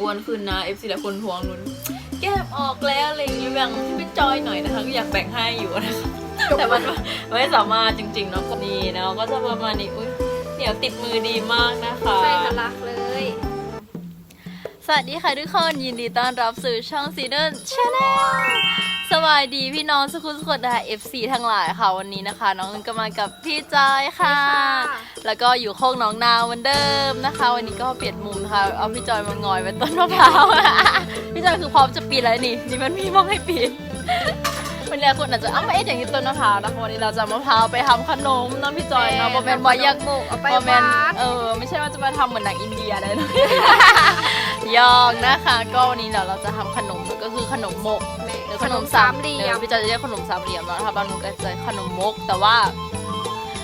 อ้วนขึ้นนะ FC หลายคนทวงนุนแก้มออกแล้วอะไรอย่างเงี้ยแบ่งให้เป็นจอยหน่อยนะคะก็อยากแบ่งให้อยู่นะคะแต่มันไม่สามารถจริงๆเนาะก็นี่เนาะก็จะประมาณนี้อุ้ยเหนียวติดมือดีมากนะคะใส่ทะลักเลยส วัสดีค่ะทุกคนยินดีต้อนรับสู่ช่องซีเดนชาแนลสวัสดีพี่น้องสุขุมสุขดา FC ทั้งหลายค่ะวันนี้นะคะ น้องอึนก็มากับพี่จอยค่ะ แล้วก็อยู่โคกน้องนาวเหมือนเดิมนะคะ วันนี้ก็เปลี่ยนมุมนะคะเอาพี่จอยมางอยไว้ต้นมะพร้าวพี่จอยคือพร้อมจะปีนแล้วนี่นี่มันมีมองให้ปีนวันนี้คนอาจจะเอ้ามาเอ๊ะอย่างนี้ต้นมะพร้าวนะคะวันนี้เราจะเอามะพร้าวไปทำขนมเน้องพี่จอยเนาะโมเมนต์บอยยักหมกเอาไปโมเมนต์วัดเออไม่ใช่ว่าจะมาทำเหมือนหนังอินเดียเลยนะ ยองนะคะ ก็วันนี้เดี๋ยวเราจะทำขนมก็คือขนมมกหรือขขนนมมสาสามมเหเหลี่ลี่ยยมมพี่จะเรียกขนมสามเหลี่ยมแล้วนะคะบางคนก็จะขนมมก แต่ว่า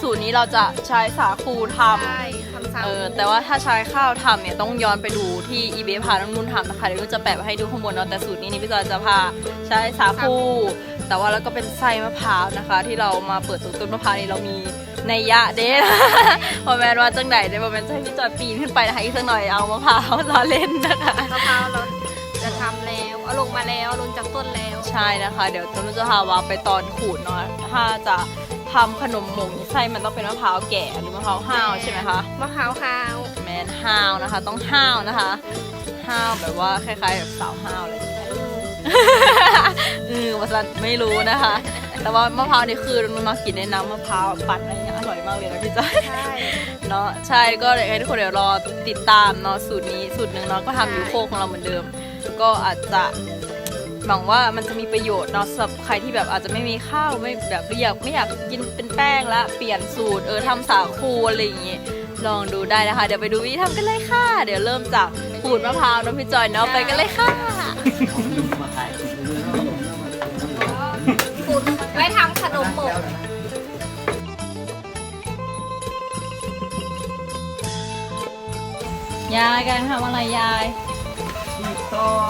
สูตรนี้เราจะใช้สาคูทำ ใช่ทำสามเออแต่ว่าถ้าใช้ข้าวทำเนี่ยต้องย้อนไปดูที่อีเบพาน้องนุ่นทำนะคะเดี๋ยวนุ่นจะแปะไว้ให้ดูข้างบนเนาะแต่สูตรนี้นี่พี่จอยจะพาใช้สาคูแต่ว่าแล้วก็เป็นไส้มะพร้าวนะคะ ที่เรามาเปิดตรงต้นมะพร้าวนี่เรามี ในยยะเด้พอแมนว่าจังไหนเด้พอแมนจะให้พี่จอยปีนขึ้นไปนะคะอีกสักหน่อยเอามะพร้าวล้อเล่นนะคะมะพร้าวเราจะทำแล้วเอาลงมาแล้วลงจากต้นแล้วใช่นะคะ เดี๋ยวนุ่นจะพาว่าไปตอนขูดเนาะถ้าจะทำขนมหมงไส้มันต้องเป็นมะพร้าวแก่หรือมะพร้าวห้าวใช่ไหมคะ มะพร้าวขาวแมนห้าวนะคะ ต้องห้าวนะคะห้าวแบบว่าคล้ายๆแบบสาวห้าวเลยเออวัสันไม่รู้นะคะ แต่ว่ามะพร้าวนี่คือมันมากินในน้ำมะพร้าวปั่นอะไรเงี้ยอร่อยมากเลยนะพี่จ้อยใช่ เนาะใช่ก็เดี๋ยวให้ทุกคนเดี๋ยวรอติดตามเนาะสูตรนี้สูตรหนึ่งเนาะก็ทำอยู่โคกของเราเหมือนเดิม ก็อาจจะหวังว่ามันจะมีประโยชน์เนาะสำหรับใครที่แบบอาจจะไม่มีข้าวไม่แบบไม่อยากไม่อยากกินเป็นแป้งละเปลี่ยนสูตรเออทำสาคูอะไรอย่างงี้ลองดูได้นะคะ เดี๋ยวไปดูวิธีทำกันเลยค่ะ เดี๋ยวเริ่มจากขูดมะพร้าวน้องพี่จอยเนาะไปกันเลยค่ะขูด ยายกันทำอะไรยายพี่ต้อง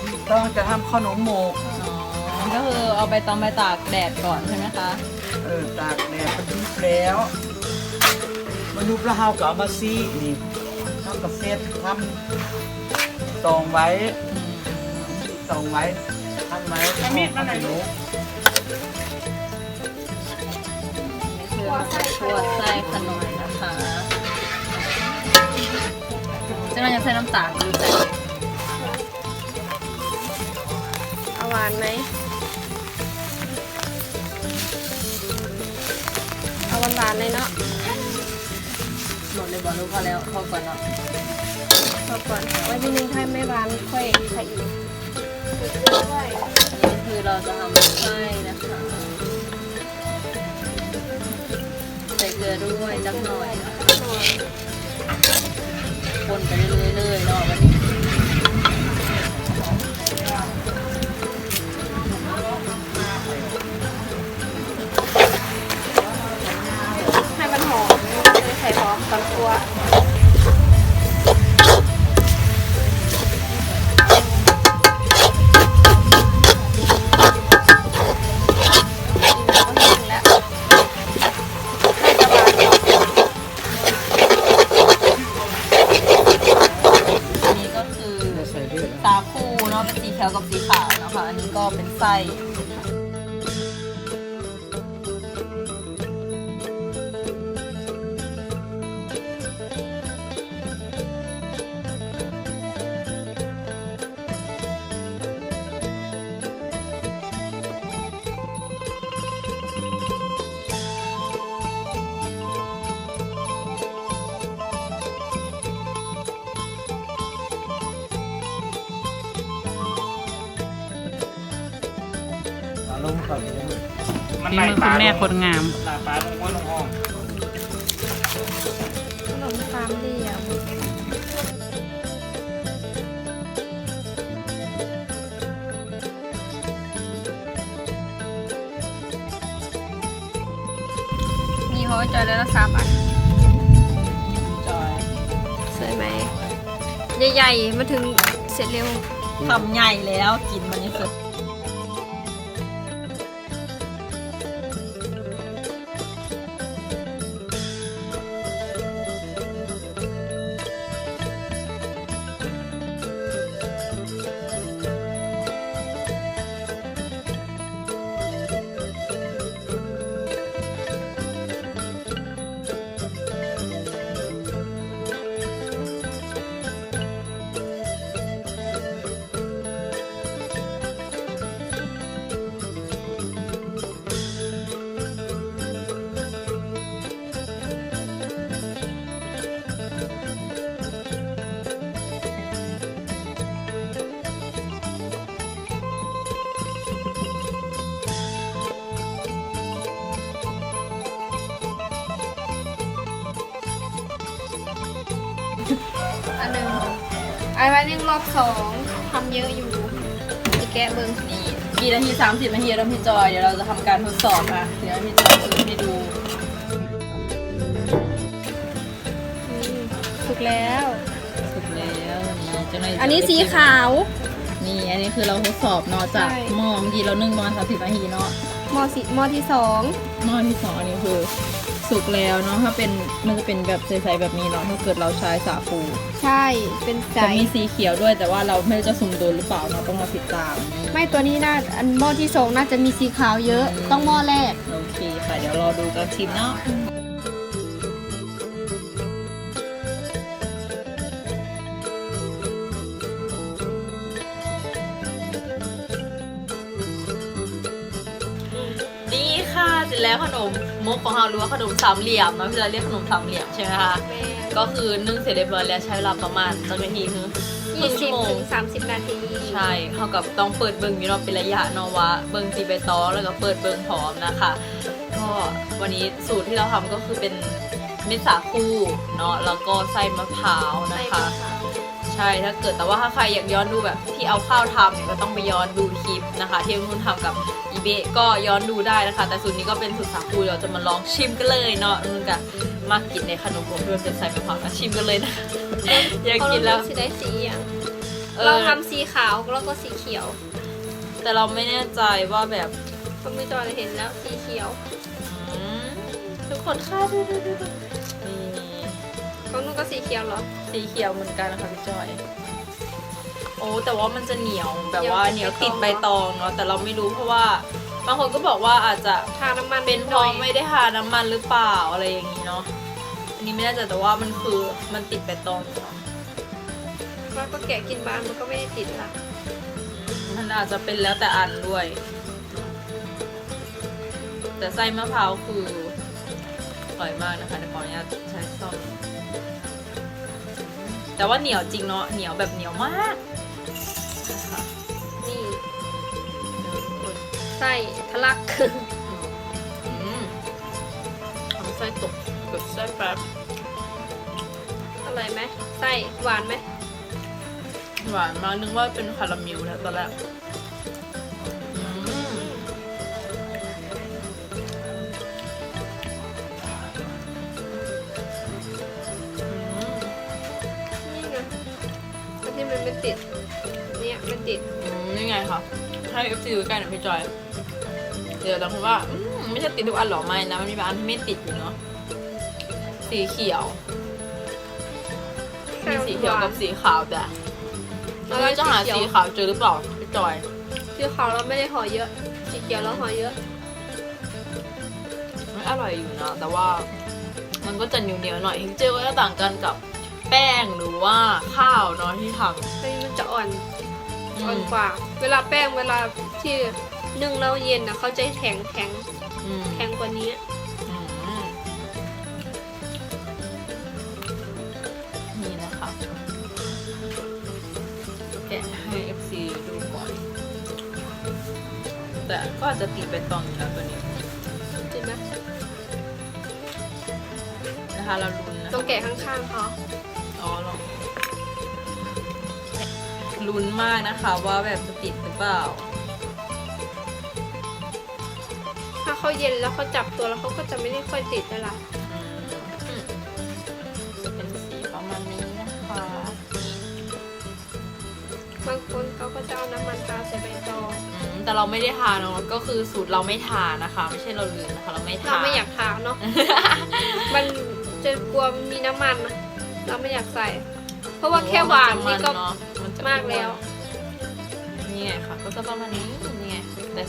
พี่ต้องจะทำขนมหมก อ๋อ ก็คือเอาไปตองไปตากแดดก่อนใช่ไหมคะ เออตากแดดมันยุบแล้วมันยุบแล้วเฮาก็เอามาซีนี่เฮากับเซตทำตองไว้ตองไว้ทำไว้ทำขนมนี่คือตัวไส้ขนมนะคะ จะมันจะใส่น้ำตาลดูใจเอาหวานไหมเอาหวานหวานๆเลยเนาะหมดเลยบอกลูกพอแล้วพอก่อนเนาะพอก่อนไว้ทีนึงถ้าไม่หวานค่อยใส่อีกนี่คือเราจะทำไส้นะคะใส่เกลือด้วยจักหน่อยนะคะ คนไปเรื่อยๆเลยเนาะวันนี้ให้มันหอมเลยใส่หอมตอนตัวแล้ว ลงก่อนเลยฝีมือคุณแม่คนงามลาปลาลงหัวลงห้องขนมสามเหลี่ยมนี่เขาจอยแล้วละสามอันจอยสวยไหมใหญ่ๆมาถึงเสร็จเร็วทำใหญ่แล้วกินมันนี่สุด อันวันนึงรอบสองทำเยอะอยู่จะแกะเบิ้งนี่กี่นาทีสามสิบนาทีแล้วพี่จอย เดี๋ยวเราจะทำการทดสอบค่ะ เดี๋ยวให้พี่จอยสูตรให้ดูอืมถูกแล้ว สุดแล้วนี่เจ้าหน่อยอันนี้สีขาว นี่ อันนี้คือเราทดสอบเนาะจากใช่ หม้อเมื่อกี้เรานึ่งประมาณสามสิบนาทีเนาะ หมอสีหมอที่สองหม้อที่สองอันนี้คือ สุกแล้วเนาะถ้าเป็นมันจะเป็นแบบใสๆแบบนี้เนาะถ้าเกิดเราใช้สาคูใช่เป็นใสจะมีสีเขียวด้วยแต่ว่าเราไม่รู้จะสุ่มโดนหรือเปล่าเนาะต้องมาติดตามนี่ไม่ตัวนี้น่าอันหม้อที่สองน่าจะมีสีขาวเยอะอืมต้องหม้อแรกโอเคค่ะเดี๋ยวรอดูกันชิมเนาะนี่ค่ะเสร็จแล้วขนม มุกของเราหรือว่าขนมสามเหลี่ยมเนาะพี่จะเรียกขนมสามเหลี่ยมใช่ไหมคะก็คือนึ่งเสร็จเรียบร้อยแล้วใช้เวลาประมาณสักนาทีคือครึ่ยี่งสิชั่บวโมงถึงสามสิบนาทีใช่เท่ากับต้องเปิดเบิงอยู่เนาะเป็นระยะเนาะว่าเบิงตีใบตองแล้วก็เปิดเบิงพร้อมนะคะ ก็วันนี้สูตรที่เราทำก็คือเป็นเม็ดสาคูเนาะแล้วก็ไส้มะพร้าวนะคะ ใช่ถ้าเกิดแต่ว่าถ้าใครอยากย้อนดูแบบที่เอาข้าวทำเนี่ยก็ต้องไปย้อนดูคลิปนะคะ ที่นุ่นทำกับอี เบะก็ย้อนดูได้นะคะ แต่สูตรนี้ก็เป็นสูตรสาคูเดี๋ยวจะมาลองชิมกันเลยเนาะนุ่นก็มากินในขนมผมด้วยเป็นไส้มะพร้าวนะชิมกันเลยนะ อยากกินแล้วเขาสีได้สีอะออ เราทำสีขาวแล้วก็สีเขียวแต่เราไม่แน่ใจว่าแบบก็ไม่จอยเห็นแล้วสีเขียวอืมทุกคนค่ะดูดูดูดูนี่ของนุ่นก็สีเขียวเหรอ สีเขียวเหมือนกันนะคะพี่จอยโอ้แต่ว่ามันจะเหนียวแบบว่าเหเหนีนียยววติดใบใบตตอองงเนาะแต่เราไม่รู้เพราะว่าบางคนก็บอกว่าอาจจะทาน้ำมันเป็นเพหน่อราะยไม่ได้ทาน้ำมันหรือเปล่าอะไรอย่างนี้เนาะอันนี้ไม่แน่ใจแต่ว่ามันคือมันติดใบตองอยู่เนาะแล้วก็แกะกินบานมันก็ไม่ได้ติดละมันอาจจะเป็นแล้วแต่อันด้วย แต่ไส้มะพร้าวคืออร่อยมากนะคะในขออนุญาตใช้ซ่อมแต่ว่าเหนียวจริงเนาะเหนียวแบบเหนียวมาก ไส้ทะลัก อืมทำไส้ตกแบบไส้แป๊บอร่อยไหมไส้หวานไหมหวานมากนึกว่าเป็นคาราเมลแล้วตอนแรกอืมนี่ไงอันที่มันไม่ติด เนี่ยมันติด อืมนี่ไงคะ ให้เอฟซีดูใกล้หน่อยพี่จอย เดี๋ยวเราคิดว่าอืมไม่ใช่ติดทุกอันหรอไม่นะ มันมีบางอันที่ไม่ติดอยู่เนาะ สีเขียว มีสีเขียวกับสีขาวแต่เราจะหาสีขาวเจอหรือเปล่าพี่จอย สีขาวเราไม่ได้ห่อเยอะ สีเขียวเราห่อเยอะ มันอร่อยอยู่นะ แต่ว่ามันก็จะเหนียวๆหน่อยเจลก็จะต่างกันกับแป้งหรือว่าข้าวเนาะที่ทอันนี้มันจะอ่อนำ อ่อนกว่า เวลาแป้งเวลาที่นึ่งแล้วเย็นนะเขาจะแข็งแข็งอืมแข็งกว่านี้ อืมนี่นะคะแกะให้ FC ดูก่อน แต่ก็อาจจะติดไปตองอยู่นะตัวนี้จริงไหมนะคะ เราลุ้นนะ ต้องแกะข้างๆเขาอ๋อลอง ลุ้นมากนะคะว่าแบบจะติดหรือเปล่า ถ้าเขาเย็นแล้วเขาจับตัวแล้วเขาก็จะไม่ได้ค่อยติดเวลาอืมจะเป็นสีประมาณนี้นะคะ บางคนเขาก็จะเอาน้ำมันตาใส่ใบตอง อืมแต่เราไม่ได้ทาเนาะก็คือสูตรเราไม่ทานะคะ ไม่ใช่เราลืมนะคะ เราไม่ทา เราไม่อยากทาเนาะ มันจะกลัวมันมีน้ำมันนะเราไม่อยากใส่ เพราะว่าแค่หวานนี่ก็เนาะมันจะมากแล้ว นี่ไงค่ะ ก็จะประมาณนี้นี่ไงแต่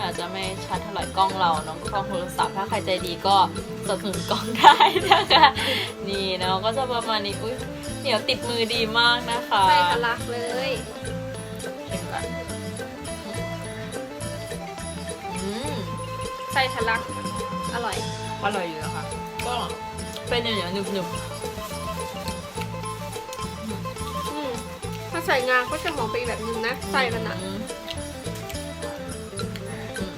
อาจจะไม่ชัดเท่าไหร่กล้องเราเนาะกล้องโทรศัพท์ถ้าใครใจดีก็สนับสนุนกล้องได้นะคะนี่เนาะก็จะประมาณนี้อุ้ยเหนียวติดมือดีมากนะคะใส่ทะลักเลยเช่นกันอืมใส่ทะลักอร่อยอร่อยอยู่นะคะก็เป็นเหนียวๆหนึบอื ใส่งาก็จะหอมไปอีกแบบนึงนะๆใส่มันอะอืมอืม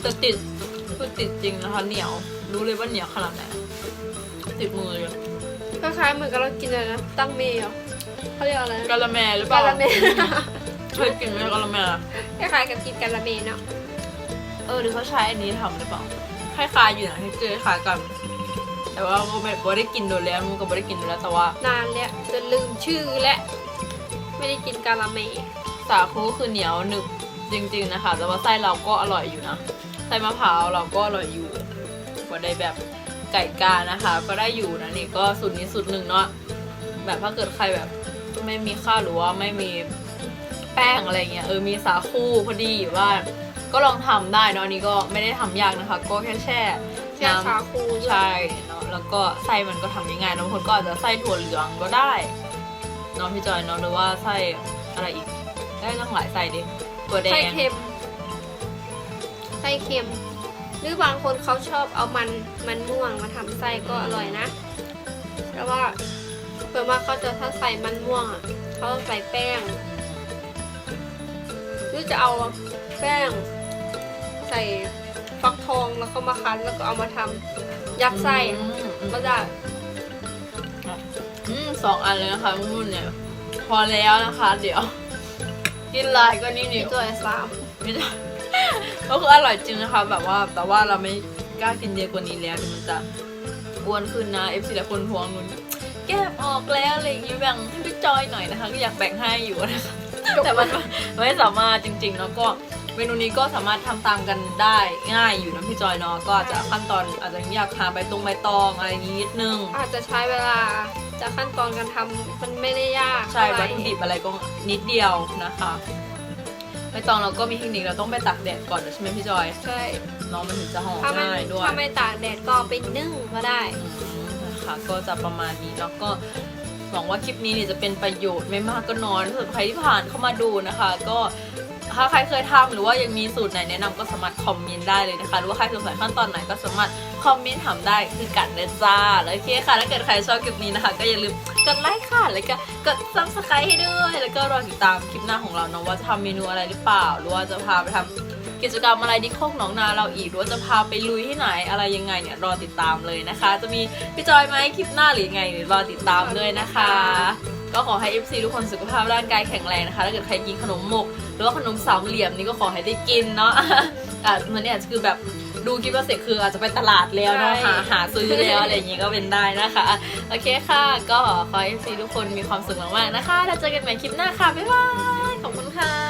แต่ติดคือติดจริงนะคะเหนียวรู้เลยว่าเหนียวขนาดไหนติดมือเลยคล้ายๆเหมือนกับเรากินอะไรนะตั้งเมย์เหรอเขาเรียกอะไรนะกะละแมหรือเปล่ากาละเมเคยกินไหมกะละแมคล้ายๆกับกินกาละเมเนาะเออหรือเขาใช้อันนี้ทำหรือเปล่าคล้ายๆอยู่นะที่เจอคล้ายกัน แต่ว่าก็ไม่บ่ได้กินโดนแล้วมันก็บ่ได้กินโดนแล้วแต่ว่านานแล้วจนลืมชื่อและ ไม่ได้กินกาละเมสาคูคือเหนียวหนึบจริง ๆ นะคะ แต่ว่าไส้เราก็อร่อยอยู่นะไส้มะพร้าวเราก็อร่อยอยู่ก็ได้แบบไก่กานะคะ ก็ได้อยู่นะนี่ก็สูตรนี้สูตรหนึ่งเนาะแบบถ้าเกิดใครแบบไม่มีข้าวหรือว่าไม่มีแป้งอะไรเงี้ยเออมีสาคูพอดีว่าก็ลองทำได้เนาะอันนี้ก็ไม่ได้ทำยากนะคะ ก็แค่แช่แช่ชาคูด้วยใช่เนาะ แล้วก็ไส้มันก็ทำง่ายๆบางคนก็อาจจะไส้ถั่วเหลืองก็ได้น้องพี่จอยเนาะหรือว่าไส้อะไรอีก ได้ตั้งหลายไส้ดิถั่วแดงไส้เค็มไส้เค็ม หรือบางคนเขาชอบเอามันมันม่วงมาทำไส้ก็อร่อยนะ แต่ว่าเผื่อมากเขาจะถ้าใส่มันม่วงอะเขาใส่แป้ง หรือจะเอาแป้ง ใส่ฟักทองแล้วก็มาคั้นแล้วก็เอามาทำ ยัดไส้อืมอืมก็ได้อืมสองอันเลยนะคะมุ่นเนี่ย พอแล้วนะคะ เดี๋ยว กินลายก็นี่นี่ตัวสามไม่ได้ก็คืออร่อยจริงนะคะ แบบว่าแต่ว่าเราไม่กล้ากินเยอะกว่านี้แล้วเดี๋ยวมันจะอ้วนขึ้นนะเอฟซีหลายคนทวงนุนแก้มออกแล้วอะไรอย่างงี้แบ่งให้พี่จอยหน่อยนะคะ ก็อยากแบ่งให้อยู่นะคะแต่มันไม่สามารถจริงๆแล้วก็ เมนูนี้ก็สามารถทำตามกันได้ง่ายอยู่นะพี่จอยเนาะก็อาจจะขั้นตอนอาจจะอยากทาใบตรงใบตองอะไรอย่างงี้นิดนึง อาจจะใช้เวลาจากขั้นตอนการทำมันไม่ได้ยากใช่เท่าไหวัร่ตถุดิบอะไรก็นิดเดียวนะคะใบตองเราก็มีเทคนิคเราต้องไปตักแดดก่อนใช่ไหมพี่จอยใช่เน้องมันถึงจะหอมถ้าไม่ง่ายด้วยถ้าไม่ตากแดดก็เอาไปนึ่งก็ได้อืมนะคะก็จะประมาณนี้แล้วก็หวังว่าคลิปนี้เนี่ยจะเป็นประโยชน์ไม่มากก็น้อยสำหรับใครที่ผ่านเข้ามาดูนะคะ ก็ ถ้าใครเคยทำหรือว่ายังมีสูตรไหนแนะนำก็สามารถคอมเมนต์ได้เลยนะคะ หรือว่าใครสงสัยขั้นตอนไหนก็สามารถคอมเมนต์ถามได้คือกันนะจ้าแล้วโอเคค่ะ ถ้าเกิดใครชอบคลิปนี้นะคะ ก็อย่าลืมกดไลค์ค่ะ แล้วก็กดซับสไครต์ให้ด้วย แล้วก็รอติดตามคลิปหน้าของเราเนาะว่าจะทำเมนูอะไรหรือเปล่า หรือว่าจะพาไปทำกิจกรรมอะไรที่โคกหนองนาเราอีกหรือว่าจะพาไปลุยที่ไหนอะไรยังไงเนี่ยรอติดตามเลยนะคะ จะมีพี่จอยไหมคลิปหน้าหรือยังไงเดี๋ยวรอติดตามด้วยนะคะ ก็ขอให้ FC ทุกคนสุขภาพร่างกายแข็งแรงนะคะถ้าเกิดใครกินขนมหมก หรือว่าขนมสามเหลี่ยมนี่ก็ขอให้ได้กินเนาะอะมันเนี่ยคือแบบดูคลิปว่าเสร็จคืออาจจะไปตลาดแล้วเนาะใช่หาหาซื้อแล้วอะไรอย่างงี้ก็เป็นได้นะคะ โอเคค่ะ ก็ขอให้ FC ทุกคนมีความสุขมากๆนะคะ แล้วเจอกันใหม่คลิปหน้าค่ะบ๊ายบายขอบคุณค่ะ